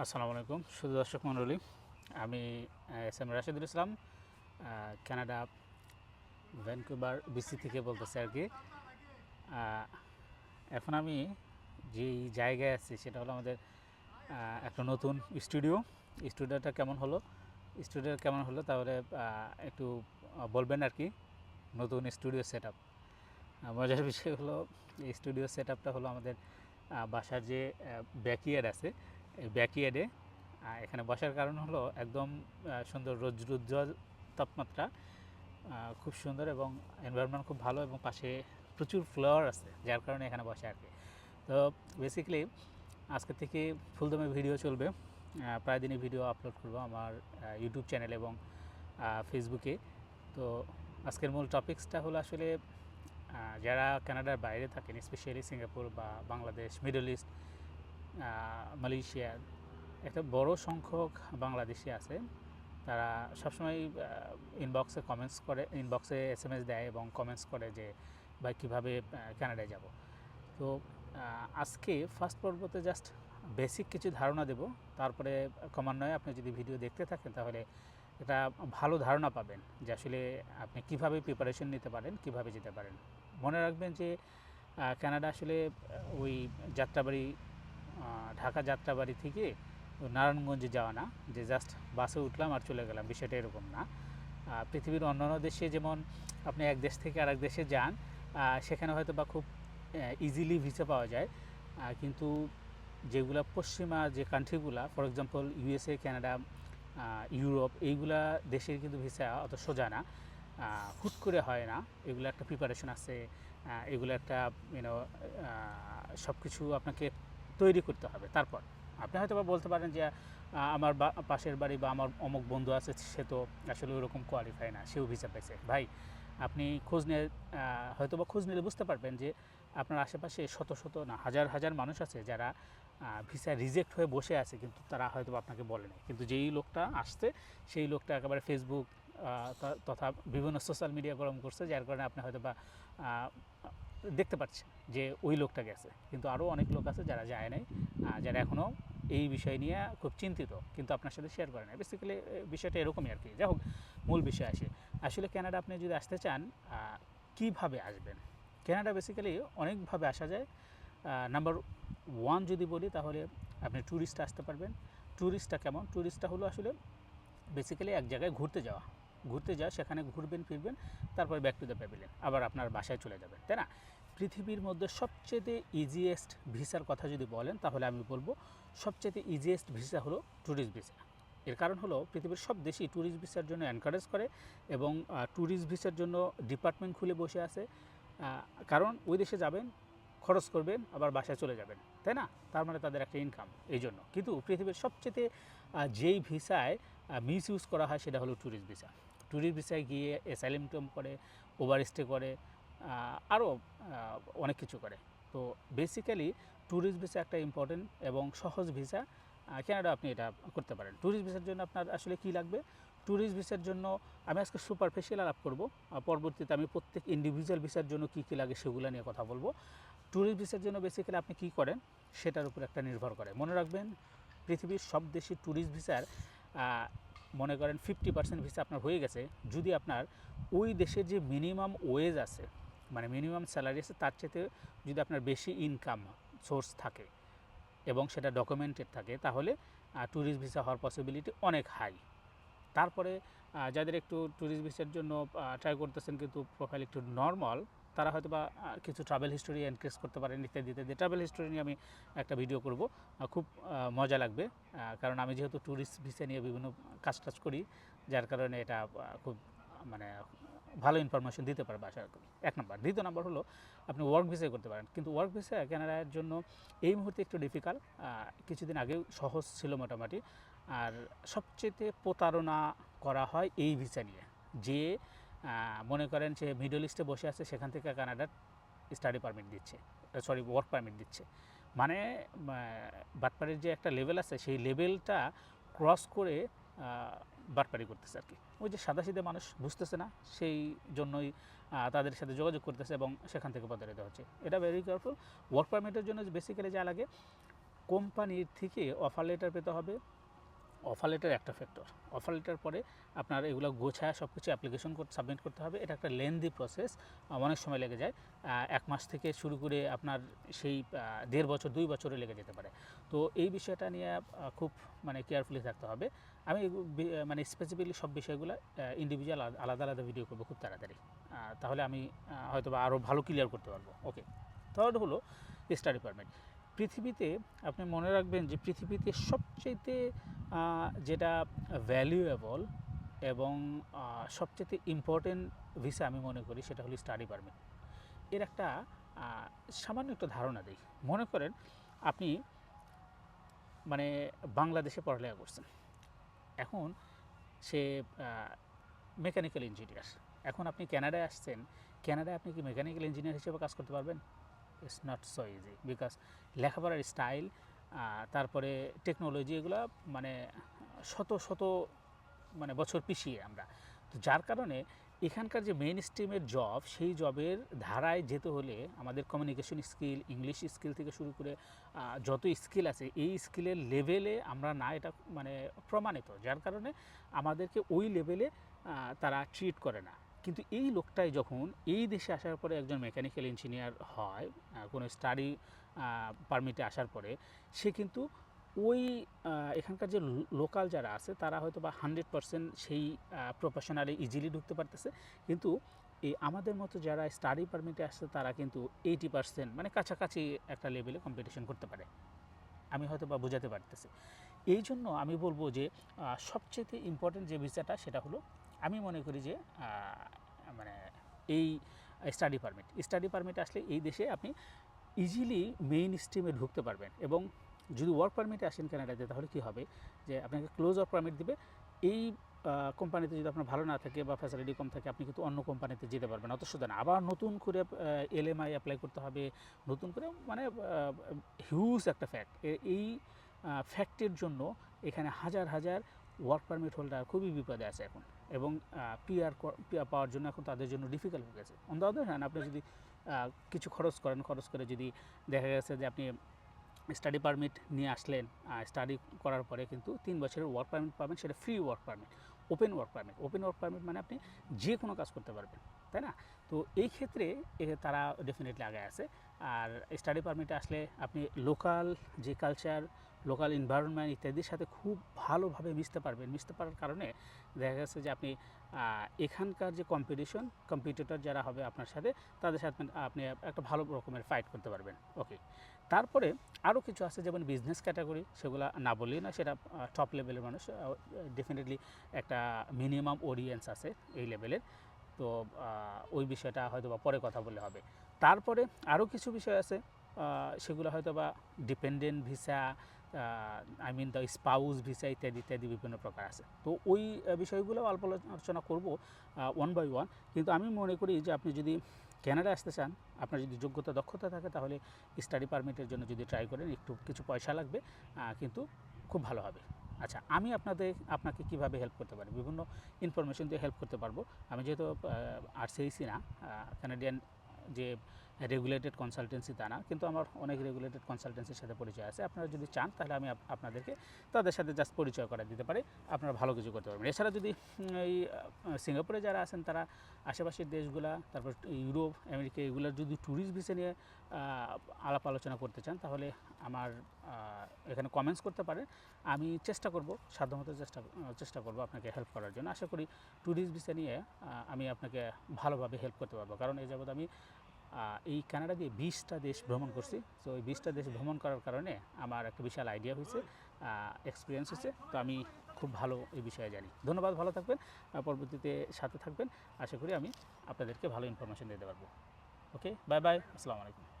আসসালামু আলাইকুম। শুধু দর্শক মণ্ডলী, আমি S M Rashidul Islam Canada, Vancouver BC থেকে বলতেছি আর কি। এখন আমি যেই জায়গায় আছি সেটা হলো আমাদের একটা নতুন স্টুডিও। স্টুডিওটা কেমন হলো? স্টুডিও কেমন হলো? তাহলে একটু বলবেন আর কি, নতুন স্টুডিও সেট আপ মজার বিষয় হলো স্টুডিও সেট আপটা হলো আমাদের বাসার যে ব্যাকইয়ার্ড আছে ব্যাকইয়ার্ডে এখানে বসার কারণ হলো একদম সুন্দর রোদ্রুজ্জ্বল তাপমাত্রা খুব সুন্দর এবং এনভায়রনমেন্ট খুব ভালো এবং পাশে প্রচুর ফ্লাওয়ার আছে, যার কারণে এখানে বসে আর কি। তো বেসিক্যালি আজকে থেকে ফুলদমে ভিডিও চলবে প্রায় দিনই ভিডিও আপলোড করব আমার ইউটিউব চ্যানেল এবং ফেসবুকে তো আজকের মূল টপিক্সটা হলো আসলে যারা কানাডার বাইরে থাকেন স্পেশালি সিঙ্গাপুর বা বাংলাদেশ মিডল ইস্ট মালয়েশিয়া, একটা বড় সংখ্যক বাংলাদেশি আছে। তারা সবসময় ইনবক্সে কমেন্টস করে ইনবক্সে এস এম এস দেয় এবং কমেন্টস করে যে, ভাই, কীভাবে কানাডায় যাব? তো আজকে ফার্স্ট পর্বতে জাস্ট বেসিক কিছু ধারণা দেব। তারপরে ক্রমান্বয়ে আপনি যদি ভিডিও দেখতে থাকেন, তাহলে এটা ভালো ধারণা পাবেন যে আসলে আপনি কীভাবে প্রিপারেশন নিতে পারেন, কীভাবে যেতে পারেন। মনে রাখবেন যে কানাডা আসলে ওই যাত্রাবাড়ি ঢাকা যাত্রাবাড়ি থেকে নারায়ণগঞ্জে যাওয়া না, যে জাস্ট বাসে উঠলাম আর চলে গেলাম, বিষয়টা এরকম না। পৃথিবীর অন্যান্য দেশে যেমন আপনি এক দেশ থেকে আরেক দেশে যান সেখানে হয়তো বা খুব ইজিলি ভিসা পাওয়া যায়। কিন্তু যেগুলা পশ্চিমা যে কান্ট্রিগুলা for example USA Canada Europe এইগুলা দেশের কিন্তু ভিসা অত সোজা না। হুট করে হয় না, এগুলো একটা প্রিপারেশন আছে এগুলো একটা ইউনো সব কিছু আপনাকে তৈরি করতে হবে। তারপর, আপনি হয়তো বা বলতে পারেন যে আমার পাশের বাড়ি বা আমার অমুক বন্ধু আছে, সে তো আসলে ওরকম কোয়ালিফাই না, সেও ভিসা পেয়েছে ভাই, আপনি খোঁজ নিয়ে হয়তো বা খোঁজ নিলে বুঝতে পারবেন যে, আপনার আশেপাশে শত শত না, হাজার হাজার মানুষ আছে যারা ভিসা রিজেক্ট হয়ে বসে আছে, কিন্তু তারা হয়তো আপনাকে বলেনি কিন্তু যেই লোকটা আসছে, সেই লোকটা একেবারে ফেসবুক তথা বিভিন্ন সোশ্যাল মিডিয়া গরম করছে, যার কারণে আপনি হয়তো বা দেখতে পাচ্ছে যে ওই লোকটা গেছে। কিন্তু আরও অনেক লোক আছে যারা যায় নাই যারা এখনও এই বিষয় নিয়ে খুব চিন্তিত, কিন্তু আপনার সাথে শেয়ার করে না বেসিক্যালি বিষয়টা এরকমই আর কি। যাই হোক, মূল বিষয় আসে। আসলে কানাডা আপনি যদি আসতে চান কীভাবে আসবেন? কানাডা বেসিক্যালি অনেকভাবে আসা যায়। নাম্বার ওয়ান যদি বলি, তাহলে আপনি ট্যুরিস্ট আসতে পারবেন। ট্যুরিস্টটা কেমন? ট্যুরিস্টটা হলো আসলে বেসিক্যালি এক জায়গায় ঘুরতে যাওয়া। ঘুরতে যাওয়া সেখানে ঘুরবেন, ফিরবেন, তারপর ব্যাক টু দ্য প্যাভিলিয়ন আবার আপনার বাসায় চলে যাবেন, তাই না? পৃথিবীর মধ্যে সবচেয়ে ইজিয়েস্ট ভিসার কথা যদি বলেন, তাহলে আমি বলব সবচেয়ে ইজিয়েস্ট ভিসা হলো ট্যুরিস্ট ভিসা এর কারণ হলো পৃথিবীর সব দেশই ট্যুরিস্ট ভিসার জন্য এনকারেজ করে এবং ট্যুরিস্ট ভিসার জন্য ডিপার্টমেন্ট খুলে বসে আছে। কারণ ওই দেশে যাবেন, খরচ করবেন, আবার বাসায় চলে যাবেন, তাই না? তার মানে তাদের একটা ইনকাম এই জন্য। কিন্তু পৃথিবীর সবচেয়ে যেই ভিসায় মিস ইউজ করা হয় সেটা হলো ট্যুরিস্ট ভিসা ট্যুরিস্ট ভিসায় গিয়ে অ্যাসাইলেম টেম করে, ওভার স্টে করে আরও অনেক কিছু করে। তো বেসিক্যালি ট্যুরিস্ট ভিসা একটা ইম্পর্টেন্ট এবং সহজ ভিসা। কেনাডা আপনি এটা করতে পারেন। ট্যুরিস্ট ভিসার জন্য আপনার আসলে কি লাগবে? ট্যুরিস্ট ভিসার জন্য আমি আজকে সুপারফেশিয়াল আলাপ করব। পরবর্তীতে আমি প্রত্যেক ইন্ডিভিজুয়াল ভিসার জন্য কী কী লাগে সেগুলো নিয়ে কথা বলব। ট্যুরিস্ট ভিসার জন্য বেসিক্যালি আপনি কী করেন? সেটার উপর একটা নির্ভর করে। মনে রাখবেন, পৃথিবীর সব দেশে ট্যুরিস্ট ভিসার মনে করেন ফিফটি পার্সেন্ট ভিসা আপনার হয়ে গেছে, যদি আপনার ওই দেশের যে মিনিমাম ওয়েজ আছে মানে মিনিমাম স্যালারি আছে, তার চাইতে যদি আপনার বেশি ইনকাম সোর্স থাকে এবং সেটা ডকুমেন্টেড থাকে, তাহলে ট্যুরিস্ট ভিসা হওয়ার পসিবিলিটি অনেক হাই তারপরে যাদের একটু ট্যুরিস্ট ভিসার জন্য ট্রাই করতেছেন কিন্তু প্রোফাইল একটু নর্মাল তারা হয়তো বা কিছু ট্রাভেল হিস্টোরি এনক্রিজ করতে পারেন ইত্যাদি ইত্যাদি। ট্রাভেল হিস্টোরি নিয়ে আমি একটা ভিডিও করব। খুব মজা লাগবে। কারণ আমি যেহেতু ট্যুরিস্ট ভিসা নিয়ে বিভিন্ন কাজ টাজ করি, যার কারণে এটা খুব মানে ভালো ইনফরমেশন দিতে পারবে আশা করি। এক নম্বর। দ্বিতীয় নম্বর হলো, আপনি ওয়ার্ক ভিসায় করতে পারেন। কিন্তু ওয়ার্ক ভিসা কানাডার জন্য এই মুহূর্তে একটু ডিফিকাল্ট কিছুদিন আগেও সহজ ছিল মোটামুটি। আর সবচেয়ে প্রতারণা করা হয় এই ভিসা নিয়ে। যে মনে করেন সে মিডল ইস্টে বসে আছে, সেখান থেকে কানাডার স্টাডি পারমিট দিচ্ছে সরি ওয়ার্ক পারমিট দিচ্ছে। মানে বাটপাড়ির যে একটা লেভেল আছে, সেই লেভেলটা ক্রস করে বাটপাড়ি করতেছে আর কি। ওই যে সাদাসিধে মানুষ বুঝতেছে না, সেই জন্যই তাদের সাথে যোগাযোগ করতেছে এবং সেখান থেকে প্রতারিত হচ্ছে। এটা ভেরি কেয়ারফুল ওয়ার্ক পারমিটের জন্য বেসিক্যালি যা লাগে, কোম্পানির থেকে অফার লেটার পেতে হবে অফার লেটার একটা ফ্যাক্টর অফার লেটার পরে আপনার এগুলো গোছায় সব কিছু অ্যাপ্লিকেশন সাবমিট করতে হবে। এটা একটা লেন্দি প্রসেস অনেক সময় লেগে যায়। এক মাস থেকে শুরু করে আপনার সেই দেড় বছর, দুই বছরে লেগে যেতে পারে। তো এই বিষয়টা নিয়ে খুব মানে কেয়ারফুলি থাকতে হবে। আমি মানে স্পেসিফিকলি সব বিষয়গুলো ইন্ডিভিজুয়াল আলাদা আলাদা ভিডিও করব খুব তাড়াতাড়ি। তাহলে আমি হয়তো আরও ভালো ক্লিয়ার করতে পারব। ওকে থার্ড হলো স্টাডি পারমিট পৃথিবীতে আপনি মনে রাখবেন যে পৃথিবীতে সবচেয়ে যেটা ভ্যালুয়েবল এবং সবচেয়ে ইম্পর্টেন্ট ভিসা আমি মনে করি সেটা হলো স্টাডি পারমিট এর একটা সামান্য একটা ধারণা দিই। মনে করেন আপনি মানে বাংলাদেশে পড়ালেখা করছেন। এখন সে মেকানিক্যাল ইঞ্জিনিয়ার এখন আপনি কানাডায় আসছেন। কানাডায় আপনি কি মেকানিক্যাল ইঞ্জিনিয়ার হিসেবে কাজ করতে পারবেন? It's not so easy because লেখাপড়ার স্টাইল তারপরে টেকনোলজি এগুলো মানে শত শত মানে বছর পিছিয়ে আমরা। তো যার কারণে এখানকার যে মেইন স্ট্রিমের জব সেই জবের ধারায় যেতে হলে আমাদের কমিউনিকেশন স্কিল ইংলিশ স্কিল থেকে শুরু করে যত স্কিল আছে, এই স্কিলের লেভেলে আমরা না এটা মানে প্রমাণিত। যার কারণে আমাদেরকে ওই লেভেলে তারা ট্রিট করে না। কিন্তু এই লোকটাই যখন এই দেশে আসার পরে একজন মেকানিক্যাল ইঞ্জিনিয়ার হয় কোনো স্টাডি পারমিটে আসার পরে, সে কিন্তু ওই এখানকার যে লোকাল যারা আছে, তারা হয়তো বা হান্ড্রেড পারসেন্ট সেই প্রফেশনালি ইজিলি ঢুকতে পারতেছে। কিন্তু এই আমাদের মতো যারা স্টাডি পারমিটে আসছে, তারা কিন্তু এইটি পার্সেন্ট মানে কাছাকাছি একটা লেভেলে কম্পিটিশন করতে পারে। আমি হয়তো বা বোঝাতে পারতেছি। এই জন্য আমি বলব যে সবচেয়ে ইম্পর্টেন্ট যে ভিসাটা সেটা হলো আমি মনে করি যে মানে এই স্টাডি পারমিট স্টাডি পারমিট আসলে এই দেশে আপনি ইজিলি মেইন স্ট্রিমে ঢুকতে পারবেন এবং যদি ওয়ার্ক পারমিটে আসেন কানাডাতে তাহলে কী হবে? যে আপনাকে ক্লোজ ওয়ার্ক পারমিট দিবে, এই কোম্পানিতে যদি আপনার ভালো না থাকে বা ফ্যাসিলিটি কম থাকে, আপনি কিন্তু অন্য কোম্পানিতে যেতে পারবেন। অত সুতরাং না আবার নতুন করে এলএমআই অ্যাপ্লাই করতে হবে, নতুন করে মানে হিউজ একটা ফ্যাক্ট এই ফ্যাক্টের জন্য এখানে হাজার হাজার ওয়ার্ক পারমিট হোল্ডার খুবই বিপদে আছে এখন। এবং পিআর পিআর পাওয়ার জন্য এখন তাদের জন্য ডিফিকাল্ট হয়ে গেছে। অন দ্য হ্যান্ড আপনি যদি কিছু খরচ করেন, খরচ করে যদি দেখা গেছে যে আপনি স্টাডি পারমিট নিয়ে আসলেন স্টাডি করার পরে কিন্তু তিন বছরের ওয়ার্ক পারমিট পাবেন, সেটা free work permit open work permit open work permit মানে আপনি যে কোনো কাজ করতে পারবেন, তাই না? তো এই ক্ষেত্রে তারা ডেফিনেটলি আগে আছে। আর স্টাডি পারমিটে আসলে আপনি লোকাল যে কালচার লোকাল এনভায়রনমেন্ট ইত্যাদির সাথে খুব ভালোভাবে মিশতে পারবেন। মিশতে পারার কারণে দেখা গেছে যে আপনি এখানকার যে কম্পিটিশন কম্পিটিটর যারা হবে আপনার সাথে, তাদের সাথে আপনি একটা ভালো রকমের ফাইট করতে পারবেন। ওকে তারপরে আরও কিছু আছে যেমন বিজনেস ক্যাটাগরি সেগুলো না বললেই না সেটা টপ লেভেলের মানুষ ডেফিনেটলি একটা মিনিমাম অডিয়েন্স আছে এই লেভেলের তো ওই বিষয়টা হয়তো বা পরে কথা বলে হবে। তারপরে আরও কিছু বিষয় আছে সেগুলো হয়তো বা dependent visa I mean the spouse visa ইত্যাদি ইত্যাদি বিভিন্ন প্রকার আছে। তো ওই বিষয়গুলো অল্প আলোচনা করব ওয়ান বাই ওয়ান কিন্তু আমি মনে করি যে আপনি যদি ক্যানাডা আসতে চান, আপনার যদি যোগ্যতা, দক্ষতা থাকে, তাহলে স্টাডি পারমিটের জন্য যদি ট্রাই করেন, একটু কিছু পয়সা লাগবে কিন্তু খুব ভালো হবে। আচ্ছা আমি আপনাদের, আপনাকে কীভাবে হেল্প করতে পারি? বিভিন্ন ইনফরমেশন দিয়ে হেল্প করতে পারব। আমি যেহেতু আর সি না কানাডিয়ান যে রেগুলেটেড কনসালটেন্সি তা না, কিন্তু আমার অনেক রেগুলেটেড কনসালটেন্সির সাথে পরিচয় আছে। আপনারা যদি চান, তাহলে আমি আপনাদেরকে তাদের সাথে জাস্ট পরিচয় করা দিতে পারি। আপনারা ভালো কিছু করতে পারবেন। এছাড়া যদি এই সিঙ্গাপুরে যারা আছেন, তারা আশেপাশের দেশগুলা, তারপর ইউরোপ, আমেরিকা এগুলোর যদি ট্যুরিস্ট ভিসা নিয়ে আলাপ আলোচনা করতে চান, তাহলে আমার এখানে কমেন্টস করতে পারেন। আমি চেষ্টা করব, সাধ্যমতো চেষ্টা চেষ্টা করব আপনাকে হেল্প করার জন্য। আশা করি ট্যুরিস্ট ভিসা নিয়ে আমি আপনাকে ভালোভাবে হেল্প করতে পারব। কারণ এই যাবৎ আমি এই কানাডা দিয়ে বিশটা দেশ ভ্রমণ করছি। তো এই বিশটা দেশ ভ্রমণ করার কারণে আমার একটা বিশাল আইডিয়া হয়েছে এক্সপিরিয়েন্স হয়েছে। তো আমি খুব ভালো এই বিষয়ে জানি। ধন্যবাদ, ভালো থাকবেন। পরবর্তীতে সাথে থাকবেন। আশা করি আমি আপনাদেরকে ভালো ইনফরমেশান দিতে পারব। ওকে বাই বাই আসসালামু আলাইকুম।